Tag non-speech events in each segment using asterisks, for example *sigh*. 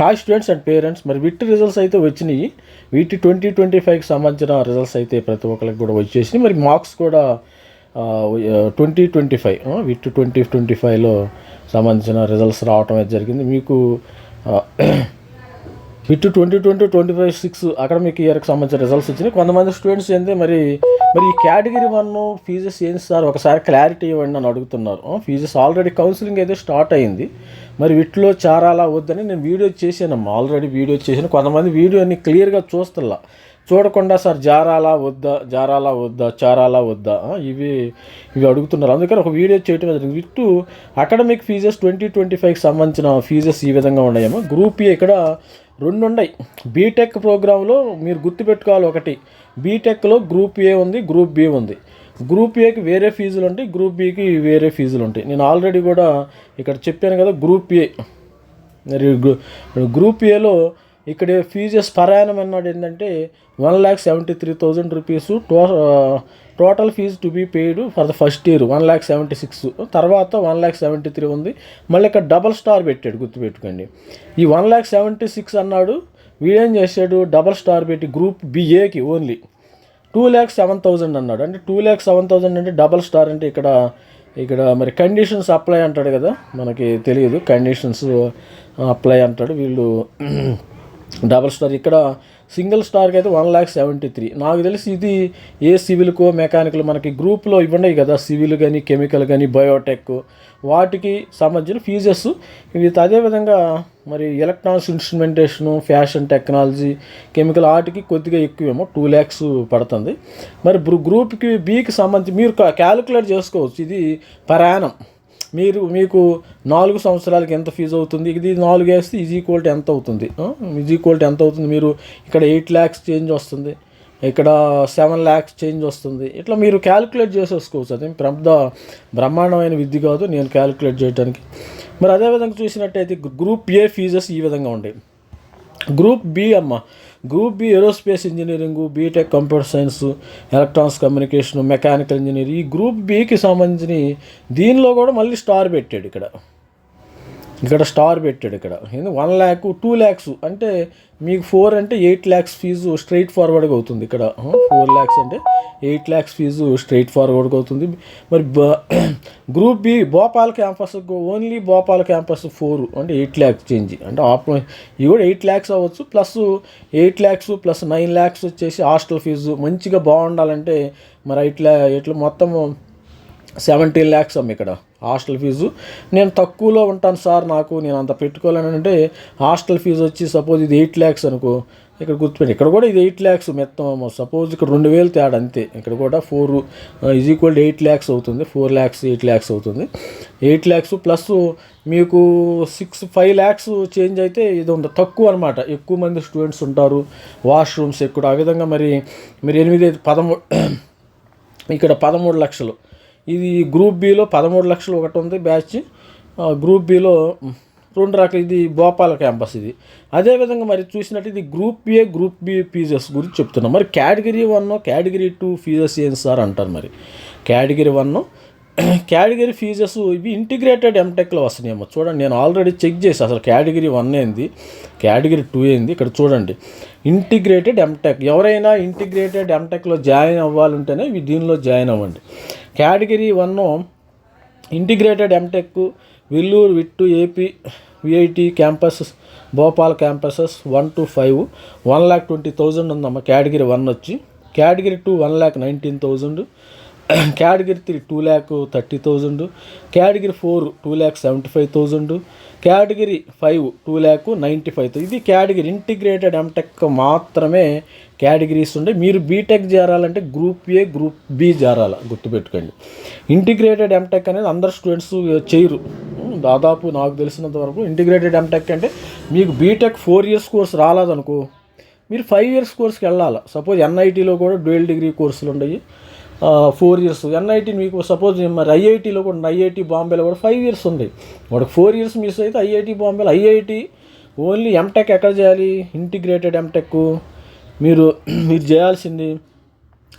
Hi students and parents మరి VIT results అయితే వచ్చినాయి. వీటి ట్వంటీ ట్వంటీ ఫైవ్కి సంబంధించిన రిజల్ట్స్ అయితే ప్రతి ఒక్కరికి కూడా వచ్చేసినాయి. మరి మార్క్స్ కూడా twenty twenty five VIT twenty twenty ఫైవ్లో సంబంధించిన రిజల్ట్స్ రావటం అయితే జరిగింది. మీకు VIT twenty twenty twenty five six academic ఇయర్కి సంబంధించిన రిజల్ట్స్ వచ్చినాయి. కొంతమంది స్టూడెంట్స్ ఏంటి మరి మరి ఈ కేటగిరీ వన్ ఫీజెస్ ఏంటి సార్? ఒకసారి క్లారిటీ ఇవ్వండి అని అడుగుతున్నారు. ఫీజెస్ ఆల్రెడీ కౌన్సిలింగ్ అయితే స్టార్ట్ అయింది. మరి వీటిలో చారాలా వద్దని నేను వీడియో చేశానమ్మా. ఆల్రెడీ వీడియో చేశాను. కొంతమంది వీడియోని క్లియర్గా చూస్తల్లా చూడకుండా సార్ జారాలా వద్దా జారాలా వద్దా చారాలా వద్దా? ఇవి ఇవి అడుగుతున్నారు. అందుకని ఒక వీడియో చేయటం జరిగింది. ఇటు అకాడమిక్ ఫీజెస్ ట్వంటీ ట్వంటీ ఫైవ్కి సంబంధించిన ఫీజెస్ ఈ విధంగా ఉన్నాయేమో. గ్రూప్ ఇక్కడ రెండు ఉన్నాయి బీటెక్ ప్రోగ్రాంలో మీరు గుర్తుపెట్టుకోవాలి ఒకటి. బీటెక్లో గ్రూప్ ఏ ఉంది గ్రూప్ బి ఉంది. గ్రూప్ ఏకి వేరే ఫీజులు ఉంటాయి గ్రూప్ బికి వేరే ఫీజులు ఉంటాయి. నేను ఆల్రెడీ కూడా ఇక్కడ చెప్పాను కదా గ్రూప్ ఏ మరి గ్రూ- గ్రూప్ ఏలో ఇక్కడ ఫీజెస్ పరాయణం అన్నాడు ఏంటంటే one lakh seventy three thousand rupees to total fee to be paid for the first year one lakh seventy six తర్వాత వన్ ల్యాక్ సెవెంటీ త్రీ ఉంది. మళ్ళీ ఇక్కడ డబల్ స్టార్ పెట్టాడు గుర్తుపెట్టుకోండి. ఈ వన్ ల్యాక్ సెవెంటీ సిక్స్ అన్నాడు వీడేం చేశాడు? డబల్ స్టార్ పెట్టి group బిఏకి only two lakhs seven thousand అన్నాడు. అంటే టూ ల్యాక్స్ సెవెన్ థౌజండ్ అంటే డబల్ స్టార్ అంటే ఇక్కడ ఇక్కడ మరి కండిషన్స్ అప్లై అంటాడు కదా మనకి తెలియదు. కండిషన్స్ అప్లై అంటాడు. వీళ్ళు డబల్ స్టార్ ఇక్కడ సింగిల్ స్టార్కి అయితే వన్ ల్యాక్ సెవెంటీ త్రీ నాకు తెలిసి ఇది ఏ సివిల్కో మెకానికల్ మనకి గ్రూప్లో ఇవి ఉన్నాయి కదా. సివిల్ కానీ కెమికల్ కానీ బయోటెక్ వాటికి సంబంధించిన ఫీజెస్ ఇవి అదేవిధంగా మరి electronics instrumentation fashion technology chemical వాటికి కొద్దిగా ఎక్కువేమో టూ ల్యాక్స్ పడుతుంది. మరి గ్రూప్కి బీకి సంబంధించి మీరు క్యాలిక్యులేట్ చేసుకోవచ్చు. ఇది పరాయణం. మీరు మీకు నాలుగు సంవత్సరాలకి ఎంత ఫీజు అవుతుంది? ఇది నాలుగు వేస్తే ఈజ్ ఈక్వల్ టు ఎంత అవుతుంది? ఈజ్ ఈక్వల్ టు ఎంత అవుతుంది? మీరు ఇక్కడ ఎయిట్ ల్యాక్స్ చేంజ్ వస్తుంది. ఇక్కడ సెవెన్ ల్యాక్స్ చేంజ్ వస్తుంది. ఇట్లా మీరు క్యాలిక్యులేట్ చేసేసుకోవచ్చు. అది పెద్ద బ్రహ్మాండమైన విద్య కాదు నేను క్యాలిక్యులేట్ చేయడానికి మరి అదేవిధంగా చూసినట్టయితే గ్రూప్ ఏ ఫీజెస్ ఈ విధంగా ఉండేవి గ్రూప్ బి అమ్మ group B aerospace engineering B Tech computer science electronics communication mechanical engineering ఈ గ్రూప్ బికి సంబంధించిన దీనిలో కూడా మళ్ళీ స్టార్ పెట్టాడు ఇక్కడ. ఇక్కడ స్టార్ పెట్టాడు ఇక్కడ. వన్ ల్యాక్ టూ ల్యాక్స్ అంటే మీకు ఫోర్ అంటే ఎయిట్ ల్యాక్స్ ఫీజు స్ట్రైట్ ఫార్వర్డ్గా అవుతుంది ఇక్కడ. ఫోర్ ల్యాక్స్ అంటే ఎయిట్ ల్యాక్స్ ఫీజు స్ట్రైట్ ఫార్వర్డ్గా అవుతుంది. మరి *clears throat* group B Bhopal campus only Bhopal campus four అంటే ఎయిట్ ల్యాక్స్ చేంజ్. అంటే ఆప్ ఇవి కూడా ఎయిట్ ల్యాక్స్ అవ్వచ్చు plus eight lakhs plus nine lakhs వచ్చేసి హాస్టల్ ఫీజు. మంచిగా బాగుండాలంటే మరి ఇట్లా ఇట్లా మొత్తము సెవెంటీన్ ల్యాక్స్ అమ్మ ఇక్కడ. Hostel fee. నేను తక్కువలో ఉంటాను సార్ నాకు నేను అంత పెట్టుకోలేను అంటే హాస్టల్ ఫీజు వచ్చి సపోజ్ ఇది ఎయిట్ ల్యాక్స్ అనుకో ఇక్కడ గుర్తుపెట్టి ఇక్కడ కూడా ఇది ఎయిట్ ల్యాక్స్ మొత్తం సపోజ్ ఇక్కడ రెండు వేలు తేడా అంతే ఇక్కడ కూడా four is equal eight lakhs అవుతుంది ఫోర్ ల్యాక్స్ ఎయిట్ ల్యాక్స్ అవుతుంది. ఎయిట్ ల్యాక్స్ ప్లస్ మీకు సిక్స్ ఫైవ్ ల్యాక్స్ చేంజ్ అయితే ఇది ఉంది తక్కువ అనమాట ఎక్కువ మంది స్టూడెంట్స్ ఉంటారు వాష్రూమ్స్ ఎక్కువ. ఆ విధంగా మరి మీరు ఎనిమిది పదమూడు *clears throat* ఇక్కడ పదమూడు లక్షలు. ఇది గ్రూప్ బిలో పదమూడు లక్షలు ఒకటి ఉంది బ్యాచ్. గ్రూప్ బిలో రెండు రకాల. ఇది భోపాల్ క్యాంపస్ ఇది. అదేవిధంగా మరి చూసినట్టు ఇది group A group B fees గురించి చెప్తున్నాం. మరి category one category two fees ఏం సార్ అంటారు మరి? కేటగిరీ వన్ కేటగిరీ ఫీజెస్ ఇవి ఇంటిగ్రేటెడ్ ఎంటెక్లో వస్తున్నాయేమో. చూడండి నేను ఆల్రెడీ చెక్ చేసి అసలు కేటగిరీ వన్ ఏంది కేటగిరీ టూ ఏంది. ఇక్కడ చూడండి ఇంటిగ్రేటెడ్ ఎంటెక్ ఎవరైనా ఇంటిగ్రేటెడ్ ఎంటెక్లో జాయిన్ అవ్వాలంటేనే ఇవి దీనిలో జాయిన్ అవ్వండి. Category one integrated M Tech Vellore VIT AP VIT campus Bhopal campuses one two five one lakh twenty thousand ఉందమ్మా కేటగిరీ వన్ వచ్చి. Category two one lakh nineteen thousand category three two lakh thirty thousand category four two lakh seventy five thousand category five two lakh ninety five ఇది category integrated MTech మాత్రమే categories ఉండే. మీరు BTech చేరాలంటే group A group B చేరాలి. గుర్తుపెట్టుకోండి. Integrated MTech అనేది అందరు students చేయరు. దాదాపు నాకు తెలిసినంత వరకు ఇంటిగ్రేటెడ్ ఎంటెక్ అంటే మీకు బీటెక్ ఫోర్ ఇయర్స్ కోర్స్ రాలేదనుకో మీరు ఫైవ్ ఇయర్స్ కోర్స్కి వెళ్ళాలి. సపోజ్ ఎన్ఐటీలో కూడా డ్యూయల్ డిగ్రీ కోర్సులు ఉన్నాయి ఫోర్ ఇయర్స్ ఎన్ఐటి మీకు సపోజ్ మరి ఐఐటీలో కూడా ఐఐటి బాంబేలో కూడా ఫైవ్ ఇయర్స్ ఉంది. వాడికి ఫోర్ ఇయర్స్ మిస్ అయితే ఐఐటి బాంబేలో ఐఐటి ఓన్లీ ఎంటెక్ ఎక్కడ చేయాలి? ఇంటిగ్రేటెడ్ ఎంటెక్ మీరు మీరు చేయాల్సింది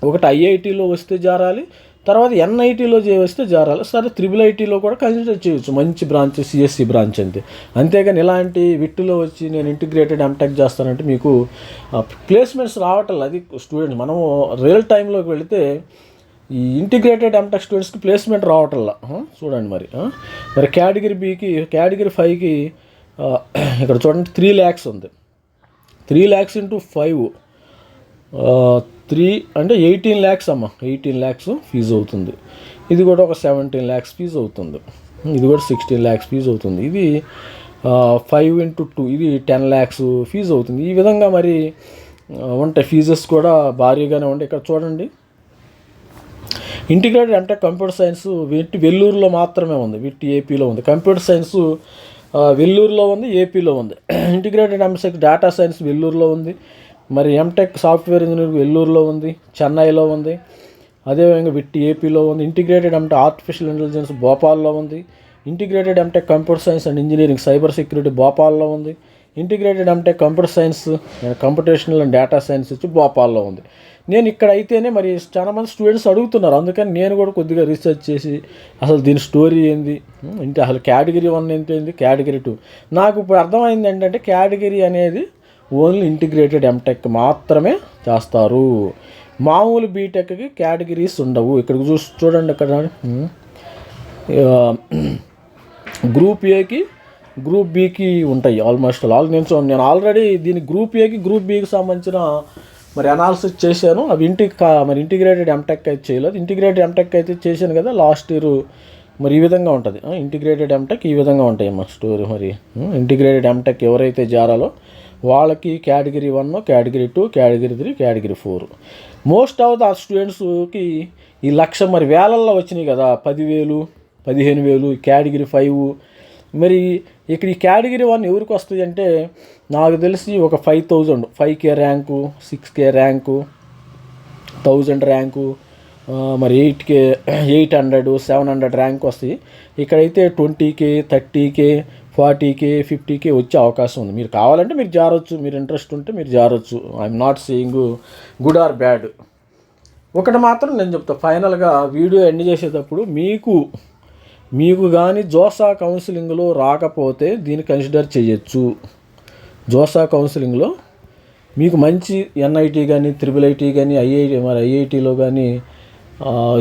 ఒకటి ఐఐటీలో వస్తే జారాలి తర్వాత ఎన్ఐటీలో చేస్తే జారాలి. సరే త్రిబుల్ ఐటీలో కూడా కన్సిడర్ చేయొచ్చు. మంచి బ్రాంచ్ సిఎస్సి బ్రాంచ్ అంతే. అంతేగాని ఇలాంటి విట్టులో వచ్చి నేను ఇంటిగ్రేటెడ్ ఎంటెక్ చేస్తానంటే మీకు ప్లేస్మెంట్స్ రావటం లేదు. అది స్టూడెంట్స్ మనము రియల్ టైంలోకి వెళితే ఈ ఇంటిగ్రేటెడ్ ఎంటెక్ స్టూడెంట్స్కి ప్లేస్మెంట్ రావటంలా. చూడండి మరి మరి కేటగిరీ బీకి కేటగిరీ ఫైవ్కి ఇక్కడ చూడండి త్రీ ల్యాక్స్ ఉంది. Three lakhs into five three అంటే ఎయిటీన్ ల్యాక్స్ అమ్మ. ఎయిటీన్ ల్యాక్స్ ఫీజు అవుతుంది. ఇది కూడా ఒక సెవెంటీన్ ల్యాక్స్ ఫీజు అవుతుంది. ఇది కూడా సిక్స్టీన్ ల్యాక్స్ ఫీజు అవుతుంది. ఇది ఫైవ్ ఇంటూ టూ ఇది టెన్ ల్యాక్స్ ఫీజు అవుతుంది. ఈ విధంగా మరి ఉంటాయి. ఫీజెస్ కూడా భారీగానే ఉంటాయి. ఇక్కడ చూడండి ఇంటిగ్రేటెడ్ అంటే కంప్యూటర్ సైన్స్ వీటి వెల్లూరులో మాత్రమే ఉంది. వీటి ఏపీలో ఉంది. కంప్యూటర్ సైన్స్ వెల్లూరులో ఉంది ఏపీలో ఉంది. *clears throat* Integrated M Sc data science వెల్లూరులో ఉంది. మరి ఎంటెక్ సాఫ్ట్వేర్ ఇంజనీరింగ్ వెల్లూరులో ఉంది చెన్నైలో ఉంది. అదేవిధంగా విట్టి ఏపీలో ఉంది. ఇంటిగ్రేటెడ్ ఎంటెక్ ఆర్టిఫిషియల్ ఇంటెలిజెన్స్ భోపాల్లో ఉంది. Integrated M Tech computer science and engineering cyber security భోపాల్లో ఉంది. Integrated M Tech computer science computational and data science వచ్చి భోపాల్లో ఉంది. నేను ఇక్కడ అయితేనే మరి చాలా మంది స్టూడెంట్స్ అడుగుతున్నారు. అందుకని నేను కూడా కొద్దిగా రీసెర్చ్ చేసి అసలు దీని స్టోరీ ఏంది? ఇంకా అసలు కేటగిరీ వన్ ఎంత ఏంటి కేటగిరీ టూ నాకు ఇప్పుడు అర్థమైంది ఏంటంటే కేటగిరీ అనేది ఓన్లీ ఇంటిగ్రేటెడ్ ఎంటెక్ మాత్రమే చేస్తారు. మామూలు బీటెక్కి కేటగిరీస్ ఉండవు. ఇక్కడికి చూసి చూడండి ఇక్కడ గ్రూప్ ఏకి గ్రూప్ బీకి ఉంటాయి. ఆల్మోస్ట్ ఆల్ నేను నేను ఆల్రెడీ దీని గ్రూప్ ఏకి గ్రూప్ బీకి సంబంధించిన మరి అనాలిసిస్ చేశాను. అవి ఇంటికి మరి ఇంటిగ్రేటెడ్ ఎంటెక్ అయితే చేయలేదు. ఇంటిగ్రేటెడ్ ఎంటెక్ అయితే చేశాను కదా లాస్ట్ ఇయర్ మరి ఈ విధంగా ఉంటుంది. ఇంటిగ్రేటెడ్ ఎంటెక్ ఈ విధంగా ఉంటాయి మా స్టోరీ మరి. ఇంటిగ్రేటెడ్ ఎంటెక్ ఎవరైతే జారాలో వాళ్ళకి category one category two category three category four most of the స్టూడెంట్స్కి ఈ లక్ష మరి వేలల్లో వచ్చినాయి కదా పదివేలు పదిహేను వేలు కేటగిరీ ఫైవ్ మరి ఇక్కడ ఈ కేటగిరీ వన్ ఎవరికి వస్తుంది అంటే నాకు తెలిసి ఒక five thousand five K rank six K rank thousand rank మరి eight K eight hundred seven hundred rank వస్తాయి ఇక్కడైతే twenty K thirty K forty K fifty K వచ్చే అవకాశం ఉంది. మీరు కావాలంటే మీరు జారొచ్చు మీరు ఇంట్రెస్ట్ ఉంటే మీరు జారొచ్చు. I'm not seeing good or bad ఒకటి మాత్రం నేను చెప్తా ఫైనల్గా వీడియో ఎండ్ చేసేటప్పుడు మీకు మీకు కానీ జోసా కౌన్సిలింగ్లో రాకపోతే దీన్ని కన్సిడర్ చేయొచ్చు. జోసా కౌన్సిలింగ్లో మీకు మంచి ఎన్ఐటి కానీ త్రిబుల్ ఐటీ కానీ ఐఐటి మరి ఐఐటిలో కానీ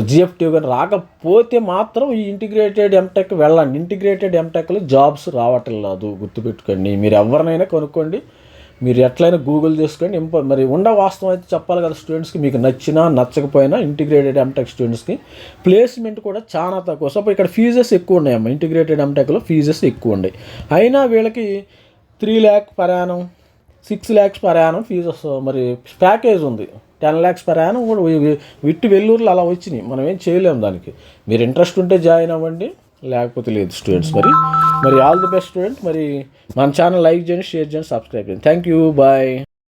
జిఎఫ్టీ కానీ రాకపోతే మాత్రం ఈ ఇంటిగ్రేటెడ్ ఎంటెక్ వెళ్ళండి. ఇంటిగ్రేటెడ్ ఎంటెక్లో జాబ్స్ రావటం లేదు. గుర్తుపెట్టుకోండి. మీరు ఎవరినైనా కొనుక్కోండి. మీరు ఎట్లయినా గూగుల్ చేసుకోండి ఇంప మరి ఉండ వాస్తవం అయితే చెప్పాలి కదా స్టూడెంట్స్కి మీకు నచ్చినా నచ్చకపోయినా ఇంటిగ్రేటెడ్ ఎంటెక్ స్టూడెంట్స్కి ప్లేస్మెంట్ కూడా చాలా తక్కువ. సో ఇక్కడ ఫీజెస్ ఎక్కువ ఉన్నాయమ్మ. ఇంటిగ్రేటెడ్ ఎంటెక్లో ఫీజెస్ ఎక్కువ ఉన్నాయి. అయినా వీళ్ళకి త్రీ ల్యాక్ ప్రయాణం సిక్స్ ల్యాక్స్ ప్రయాణం ఫీజెస్ మరి ప్యాకేజ్ ఉంది. టెన్ ల్యాక్స్ పర్ యానం కూడా విట్టు విట్టి వెల్లూరులో అలా వచ్చినాయి. మనం ఏం చేయలేము దానికి. మీరు ఇంట్రెస్ట్ ఉంటే జాయిన్ అవ్వండి. లేకపోతే లేదు స్టూడెంట్స్ మరి. మరి ఆల్ ది బెస్ట్ స్టూడెంట్ మరి మన ఛానల్ లైక్ చేయండి షేర్ చేయండి సబ్స్క్రైబ్ చేయండి థ్యాంక్ యూ బాయ్